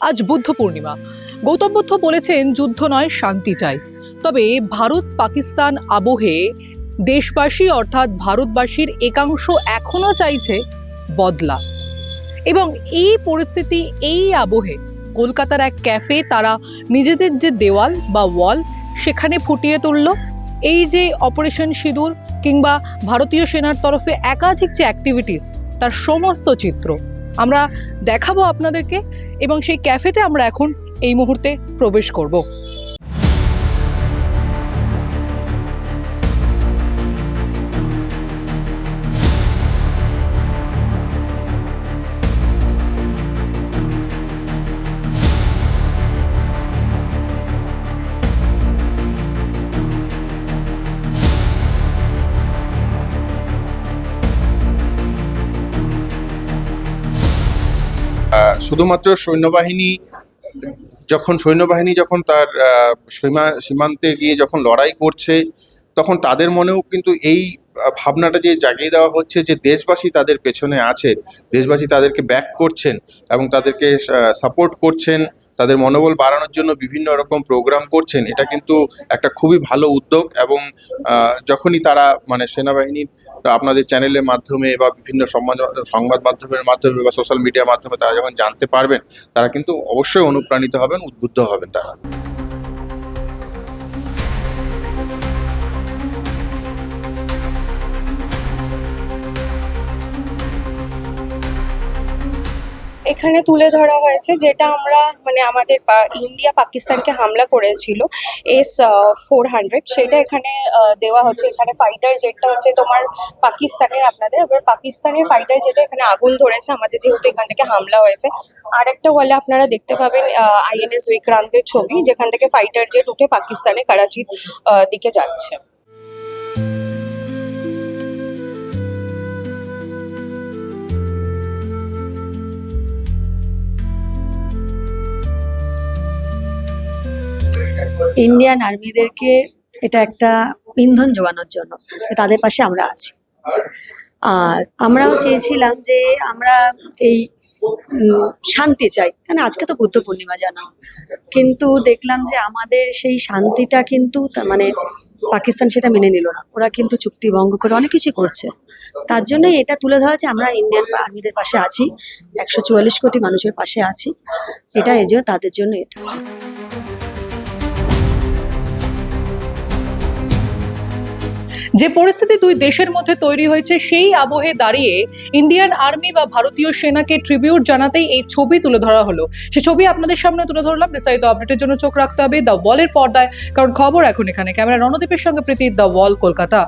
আজ বুদ্ধ পূর্ণিমা। গৌতম বুদ্ধ বলেছেন, যুদ্ধ নয়, শান্তি চাই। তবে ভারত পাকিস্তান আবহে দেশবাসী অর্থাৎ ভারতবাসীর একাংশ এখনও চাইছে বদলা। এবং এই পরিস্থিতি এই আবহে, কলকাতার এক ক্যাফে তারা নিজেদের যে দেওয়াল বা ওয়াল সেখানে ফুটিয়ে তুলল। এই যে অপারেশন সিঁদুর কিংবা ভারতীয় সেনার তরফে একাধিক যে অ্যাক্টিভিটিস তার সমস্ত চিত্র আমরা দেখাবো আপনাদেরকে এবং সেই ক্যাফেতে আমরা এখন এই মুহূর্তে প্রবেশ করব। শুধুমাত্র সৈন্যবাহিনী, যখন সৈন্যবাহিনী যখন তার সীমা, সীমান্তে গিয়ে যখন লড়াই করছে, তখন তাদের মনেও কিন্তু এই ভাবনাটা যে জাগিয়ে দেওয়া হচ্ছে যে দেশবাসী তাদের পেছনে আছে, দেশবাসী তাদেরকে ব্যাক করছেন এবং তাদেরকে সাপোর্ট করছেন, তাদের মনোবল বাড়ানোর জন্য বিভিন্ন রকম প্রোগ্রাম করছেন, এটা কিন্তু একটা খুবই ভালো উদ্যোগ এবং যখনই তারা মানে সেনাবাহিনীর আপনাদের চ্যানেলের মাধ্যমে বা বিভিন্ন সংবাদ সংবাদ মাধ্যমের মাধ্যমে বা সোশ্যাল মিডিয়ার মাধ্যমে তারা যখন জানতে পারবেন, তারা কিন্তু অবশ্যই অনুপ্রাণিত হবেন, উদ্বুদ্ধ হবেন তারা। এখানে তুলে ধরা হয়েছে যেটা আমরা মানে আমাদের ইন্ডিয়া পাকিস্তানকে হামলা করেছিল, এস ফোর হান্ড্রেড সেটা এখানে দেওয়া হচ্ছে। এখানে ফাইটার জেটটা হচ্ছে তোমার পাকিস্তানের আপনাদের, এবার পাকিস্তানের ফাইটার জেটে এখানে আগুন ধরেছে, আমাদের যেহেতু এখান থেকে হামলা হয়েছে। আর একটা ওয়ালে আপনারা দেখতে পাবেন আইএনএস বিক্রান্তের ছবি, যেখান থেকে ফাইটার জেট উঠে পাকিস্তানে, করাচির দিকে যাচ্ছে। ইন্ডিয়ান আর্মিদেরকে এটা একটা ইন্ধন যোগানোর জন্য। তাদের পাশে আমরা আছি। আর আমরাও চেয়েছিলাম যে আমরা এই শান্তি চাই। কারণ আজকে তো বুদ্ধ পূর্ণিমা, জানো? কিন্তু দেখলাম যে আমাদের সেই শান্তিটা কিন্তু মানে পাকিস্তান সেটা মেনে নিল না। ওরা কিন্তু চুক্তি ভঙ্গ করে অনেক কিছু করছে। তার জন্যই এটা তুলে ধরা যে আমরা ইন্ডিয়ান আর্মিদের পাশে আছি। একশো চুয়াল্লিশ কোটি মানুষের পাশে আছি। এটা এই জন্য তাদের জন্য এটা। যে পরিস্থিতি দুই দেশের মধ্যে তৈরি হয়েছে, সেই আবহে দাঁড়িয়ে ইন্ডিয়ান আর্মি বা ভারতীয় সেনাকে ট্রিবিউট জানাতেই এই ছবি তুলে ধরা হলো। সে ছবি আপনাদের সামনে তুলে ধরলাম। বিস্তারিত আপডেটের জন্য চোখ রাখতে হবে। দ্য ওয়ালের পর্দায়, কারণ খবর এখন এখানে। ক্যামেরা রণদীপের সঙ্গে প্রীতি দ্য ওয়াল কলকাতা।